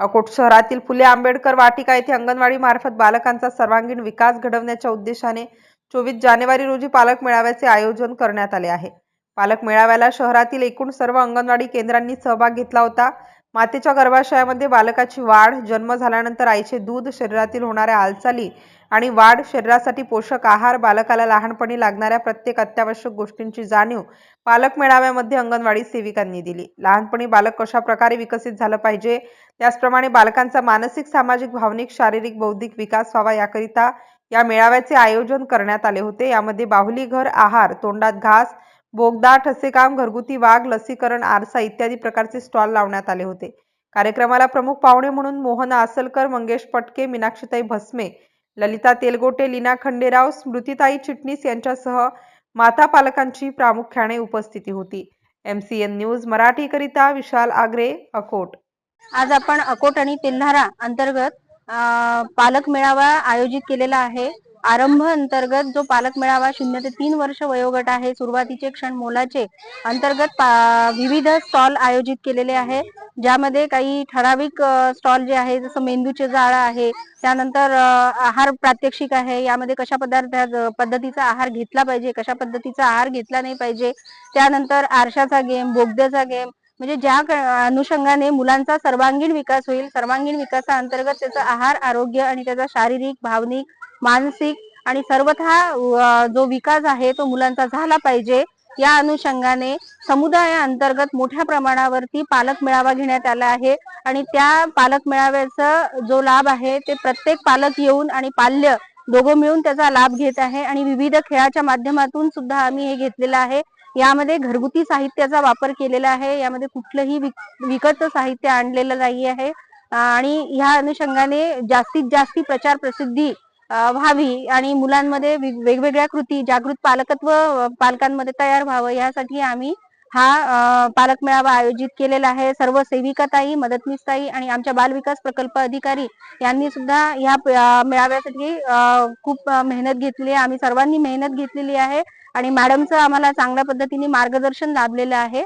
अकोट शहरातील फुले आंबेडकर वाटिका येथे अंगणवाडी मार्फत बालकांचा सर्वांगीण विकास घडवण्याच्या उद्देशाने चोवीस जानेवारी रोजी पालक मेळाव्याचे आयोजन करण्यात आले आहे. पालक मेळाव्याला शहरातील एकूण सर्व अंगणवाडी केंद्रांनी सहभाग घेतला होता. मातेच्या गर्भाशयामध्ये बालकाची वाढ जन्म झाल्यानंतर आईचे दूध शरीरातील होणाऱ्या हालचाली आणि वाढ शरीरासाठी पोषक आहार बालकाला लहानपणी लागणाऱ्या प्रत्येक अत्यावश्यक गोष्टींची जाणीव पालक मेळाव्यामध्ये अंगणवाडी सेविकांनी दिली. लहानपणी बालक कशा प्रकारे विकसित झालं पाहिजे? त्याचप्रमाणे बालकांचा मानसिक सामाजिक भावनिक शारीरिक बौद्धिक विकास व्हावा याकरिता या मेळाव्याचे आयोजन करण्यात आले होते. यामध्ये बाहुली घर आहार तोंडात घास बोगदा ठसेकाम घरगुती वाघ लसीकरण आरसा इत्यादी प्रकारचे स्टॉल लावण्यात आले होते. कार्यक्रमाला प्रमुख पाहुणे म्हणून मोहन आसलकर मंगेश पटके मीनाक्षीताई भस्मे ललिता तेलगोटे लीना खंडेराव स्मृतिताई चिटणीस यांच्यासह माता पालकांची प्रामुख्याने उपस्थिती होती. एम सी एन न्यूज मराठीकरिता विशाल आग्रे अकोट. आज आपण अकोट आणि तेल्हारा अंतर्गत पालक मेळावा आयोजित केलेला आहे. आरंभ अंतर्गत जो पालक मेळावा शून्य ते तीन वर्ष वयोगट आहे सुरुवातीचे क्षण मोलाचे अंतर्गत विविध स्टॉल आयोजित केलेले आहे. ज्यामध्ये काही ठराविक स्टॉल जे आहे जसं मेंदूचे जाळ आहे त्यानंतर आहार प्रात्यक्षिक आहे यामध्ये कशा पदार्थ पद्धतीचा आहार घेतला पाहिजे कशा पद्धतीचा आहार घेतला नाही पाहिजे त्यानंतर आरशाचा गेम बोगद्याचा गेम म्हणजे ज्या अनुषंगाने मुलांचा सर्वांगीण विकास होईल सर्वांगीण विकासाअंतर्गत त्याचा आहार आरोग्य आणि त्याचा शारीरिक भावनिक मानसिक आणि सर्वथा जो विकास आहे तो मुलांचा झाला पाहिजे. या अनुषंगाने समुदायाअंतर्गत मोठ्या प्रमाणावरती पालक मेळावा घेण्यात आला आहे. आणि त्या पालक मेळाव्याचा जो लाभ आहे ते प्रत्येक पालक येऊन आणि पाल्य दोघं मिळून त्याचा लाभ घेत आहे. आणि विविध खेळाच्या माध्यमातून सुद्धा आम्ही हे घेतलेलं आहे. यामध्ये घरगुती साहित्याचा वापर केलेला आहे. यामध्ये कुठलंही विक- विकत साहित्य आणलेलं नाही आहे. आणि ह्या अनुषंगाने जास्तीत जास्ती प्रचार प्रसिद्धी व्हावी आणि मुलांमध्ये वेगवेगळ्या कृती जागृत पालकत्व पालकांमध्ये तयार व्हावं यासाठी आम्ही हा पालक मेळावा आयोजित केलेला आहे. सर्व सेविकाताई मदतनीसताई आणि आमच्या बालविकास प्रकल्प अधिकारी यांनी सुद्धा या मेळाव्यासाठी खूप मेहनत घेतली आहे. आम्ही सर्वांनी मेहनत घेतलेली आहे आणि मॅडमचं आम्हाला चांगल्या पद्धतीने मार्गदर्शन लाभलेलं आहे.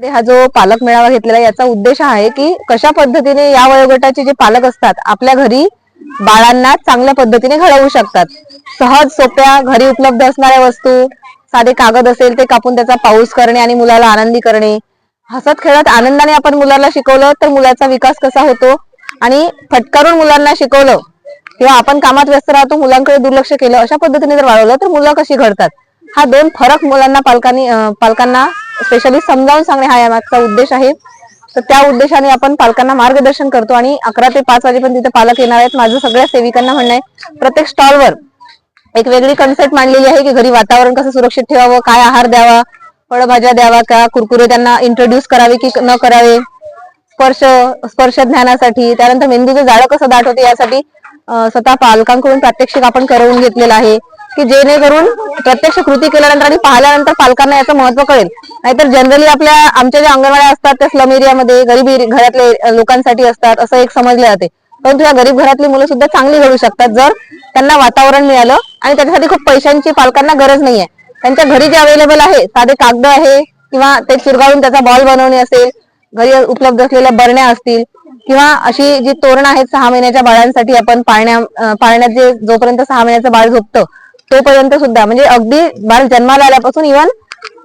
हा जो पालक मेळावा घेतलेला आहे, याचा उद्देश आहे की कशा पद्धतीने या वयोगटाचे जे पालक असतात आपल्या घरी बाळांना चांगल्या पद्धतीने घडवू शकतात. सहज सोप्या घरी उपलब्ध असणाऱ्या वस्तू साधे कागद असेल ते कापून त्याचा पाऊस करणे आणि मुलाला आनंदी करणे. हसत खेळत आनंदाने आपण मुलाला शिकवलं तर मुलाचा विकास कसा होतो? आणि फटकारून मुलांना शिकवलं किंवा आपण कामात व्यस्त राहतो मुलांकडे दुर्लक्ष केलं अशा पद्धतीने जर वाढवलं तर मुलं कशी घडतात? हा दोन फरक मुलांना पालकांनी पालकांना स्पेशली समजावून सांगणे हा यामागचा उद्देश आहे. तर त्या उद्देशाने आपण पालकांना मार्गदर्शन करतो आणि अकरा ते पाच वाजेपर्यंत तिथे पालक येणार आहेत. माझं सगळ्या सेविकांना म्हणणं आहे प्रत्येक स्टॉलवर एक वेगळी कन्सेप्ट मांडलेली आहे की घरी वातावरण कसं सुरक्षित ठेवावं काय आहार द्यावा फळभाज्या द्यावा का कुरकुरे त्यांना इंट्रोड्यूस करावे की न करावे स्पर्श स्पर्श ज्ञानासाठी त्यानंतर मेंदूचं जाळं कसं दाट होते यासाठी स्वतः पालकांकडून प्रात्यक्षिक आपण करवून घेतलेलं आहे. की जेणेकरून प्रत्यक्ष कृती केल्यानंतर आणि पाहिल्यानंतर पालकांना याचं महत्त्व कळेल. नाहीतर जनरली आपल्या आमच्या ज्या अंगणवाड्या असतात त्या स्लम एरियामध्ये गरीब घरातले लोकांसाठी असतात असं एक समजले जाते. परंतु या गरीब घरातली मुलं सुद्धा चांगली घडू शकतात जर त्यांना वातावरण मिळालं आणि त्याच्यासाठी खूप पैशांची पालकांना गरज नाहीये. त्यांच्या घरी जे अवेलेबल आहे साधे कागद आहे किंवा ते चिरगाळून त्याचा बॉल बनवणे असेल घरी उपलब्ध असलेल्या बरण्या असतील किंवा अशी जी तोरण आहेत सहा महिन्याच्या बाळांसाठी आपण पाळण्या पाळण्यात जे जोपर्यंत सहा महिन्याचं बाळ झोपतं तोपर्यंत सुद्धा म्हणजे अगदी बाळ जन्माला आल्यापासून इव्हन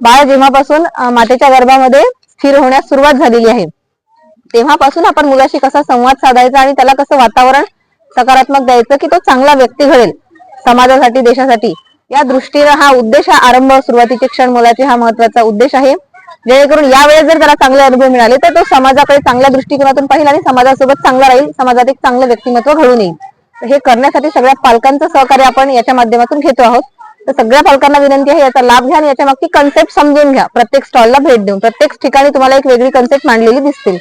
बाळ जेव्हापासून मातेच्या गर्भामध्ये स्थिर होण्यास सुरुवात झालेली आहे तेव्हापासून आपण मुलाशी कसा संवाद साधायचा आणि त्याला कसं वातावरण सकारात्मक द्यायचं की तो चांगला व्यक्ती घडेल समाजासाठी देशासाठी या दृष्टीने हा उद्देश हा आरंभ सुरुवातीचे क्षण मुलाचे हा महत्त्वाचा उद्देश आहे. जेणेकरून यावेळेस जर त्याला चांगले अनुभव मिळाले तर तो समाजाकडे चांगल्या दृष्टिकोनातून पाहिजे आणि समाजासोबत चांगला राहील समाजात एक चांगलं व्यक्तिमत्व घडून येईल. हे करण्यासाठी सगळ्या पालकांचं सहकार्य आपण याच्या माध्यमातून घेतो आहोत. तर सगळ्या पालकांना विनंती आहे याचा लाभ घ्या आणि याच्या मागची कन्सेप्ट समजून घ्या. प्रत्येक स्टॉलला भेट देऊन. प्रत्येक ठिकाणी तुम्हाला एक वेगळी कन्सेप्ट मांडलेली दिसतील.